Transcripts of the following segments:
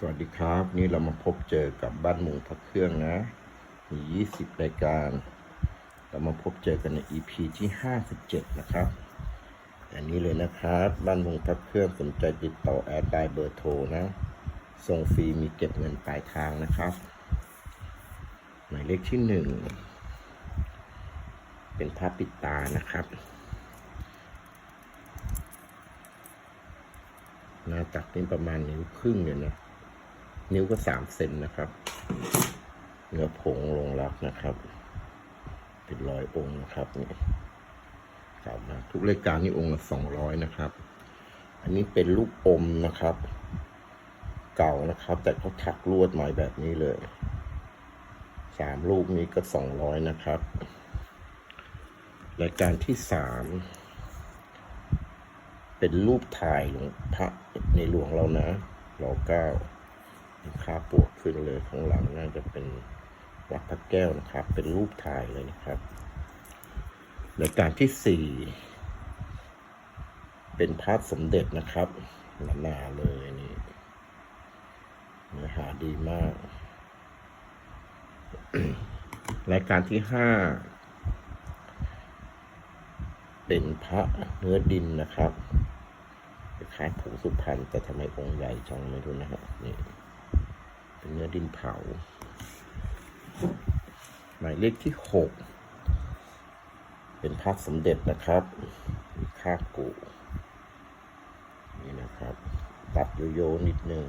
สวัสดีครับ นี่เรามาพบเจอกับบ้านมุงพักเครื่องนะมี20รายการ เรามาพบเจอกันใน EP ที่ 57 นะครับ อันนี้เลยนะครับ บ้านมุงพักเครื่องสนใจติดต่อแอดได้เบอร์โทรนะ ส่งฟรีมีเก็บเงินปลายทางนะครับ หมายเลขที่หนึ่งเป็นผ้าปิดตานะครับหน้าตักนี่ประมาณนิ้วครึ่งเนี่ยนะ นิ้วก็สามเซนนะครับเนื้อผงลงรักนะครับ เป็นรอยองค์นะครับนี่เก่ามากทุกรายการนี่องค์ละสองร้อยนะครับ อันนี้เป็นลูกอมนะครับ เก่านะครับ แต่เขาถักลวดใหม่แบบนี้เลยสามลูกนี้ก็สองร้อยนะครับรายการที่สามเป็นรูปถ่ายหลวงพระในหลวงเรานะรอเก้า ค่าปวกขึ้นเลยข้างหลังน่าจะเป็นวัดพระแก้วนะครับ เป็นรูปถ่ายเลยนะครับรายการที่สี่เป็นพระสมเด็จนะครับหนาเลยนี่เนื้อหาดีมาก รายการที่ห้าเป็นพระเนื้อดินนะครับคล้ายผงสุพรรณแต่ทำไมองค์ใหญ่จังไม่รู้นะฮะนี่ เนื้อดินเผา หมายเลขที่หกเป็นพระสมเด็จนะครับมีค่ากุนี่นะครับ ตัดโยโย่นิดนึง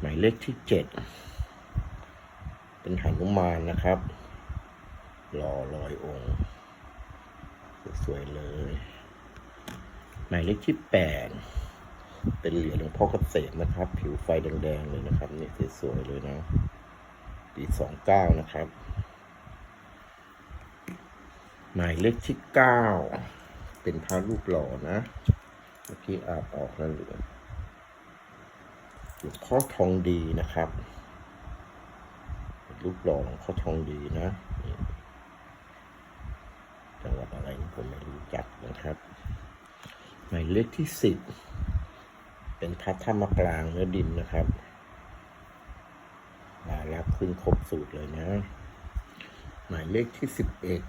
หมายเลขที่เจ็ดเป็นหันุมานนะครับรอลอยองค์ สวยๆเลย หมายเลขที่แปด เป็นเหรียญหลวงพ่อเกษมนะครับ ผิวไฟแดงๆเลยนะครับ นี่สวยๆเลยนะ ปีสองเก้านะครับ หมายเลขที่เก้าเป็นพระรูปหล่อนะเมื่อกี้อาบออกแล้วเหลือหลวงพ่อทองดีนะครับรูปหล่อหลวงพ่อทองดีนะจังหวัดอะไรผมไม่รู้จักนะครับ หมายเลขที่สิบ เป็นพัดธรรมกลางเนื้อดินนะครับลาลับขึ้นครบสูตรเลยนะ หมายเลขที่สิบเอ็ด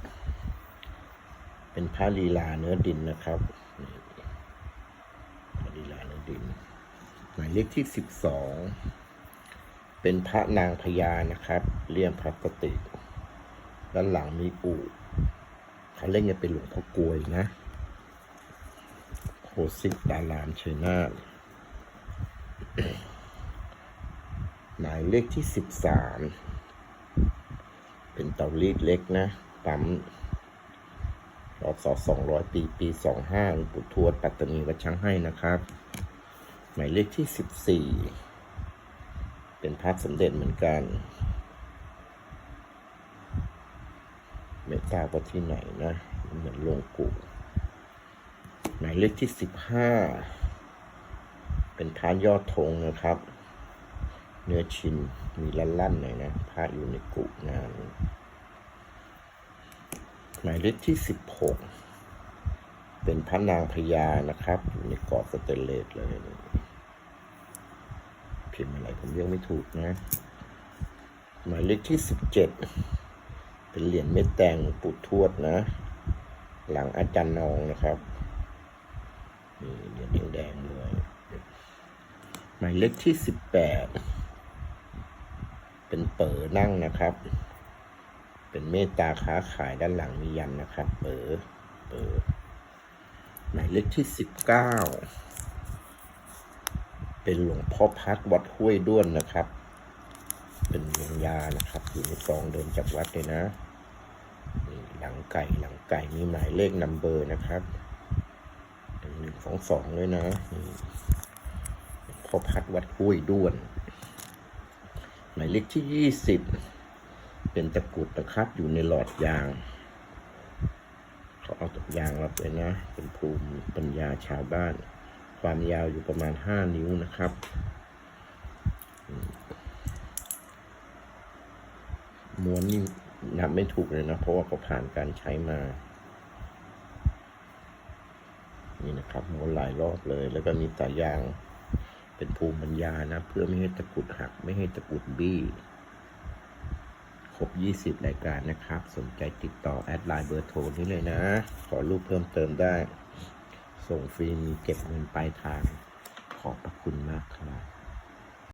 เป็นพระลีลาเนื้อดินนะครับพระลีลาเนื้อดิน หมายเลขที่สิบสองเป็นพระนางพญานะครับเลี่ยมพลาสติกด้านหลังมีปู่เขาเล่นกันเป็นหลวงพ่อกลวยนะโคสิกดารามเชยนาท หมายเลขที่สิบสามเป็นเตารีดเล็กนะปั๊มรอบสอสองร้อยปีปีสองห้าปุทวดปัตตานีวัดช้างให้นะครับ หมายเลขที่สิบสี่เป็นพระสมเด็จเหมือนกันไม่ทราบว่าที่ไหนนะ เหมือนลงกูหมายเลขที่สิบห้า เป็นพานยอดธงนะครับ เนื้อชินมีลั่นๆหน่อยนะพาอยู่ในกุงานหมายเลขที่สิบหกเป็นพระนางพญานะครับ อยู่ในกรอบสเตนเลสเลยพิมพ์อะไรผมเรียกไม่ถูกนะ หมายเลขที่สิบเจ็ดเป็นเหรียญเม็ดแตงปุดทวดนะ หลังอาจารย์นองนะครับนี่เหรียญ หมายเลขที่สิบแปดเป็นเป๋อนั่งนะครับ เป็นเมตตาค้าขายด้านหลังมียันนะครับ เป๋อเป๋อหมายเลขที่สิบเก้าเป็นหลวงพ่อพัดวัดห้วยด้วนนะครับ เป็นวงยานะครับ อยู่ในซองเดินจากวัดเลยนะนี่หลังไก่หลังไก่มีหมายเลขนัมเบอร์นะครับหนึ่งสองสองเลยนะนี่ พอพัดวัดห้วยด้วน หมายเลขที่ยี่สิบเป็นตะกรุดนะครับอยู่ในหลอดยางเขาเอาจากยางรับเลยนะ เป็นภูมิปัญญาชาวบ้าน ความยาวอยู่ประมาณห้านิ้วนะครับม้วนนี่นับไม่ถูกเลยนะ เพราะว่าเขาผ่านการใช้มา นี่นะครับม้วนหลายรอบเลย แล้วก็มีสายยาง เป็นภูมิปัญญานะ เพื่อไม่ให้ตะกรุดหัก ไม่ให้ตะกรุดบี้ครบ 20 รายการนะครับ สนใจติดต่อแอดไลน์เบอร์โทรนี้เลยนะ ขอรูปเพิ่มเติมได้ ส่งฟรีมีเก็บเงินปลายทาง ขอบพระคุณมากครับ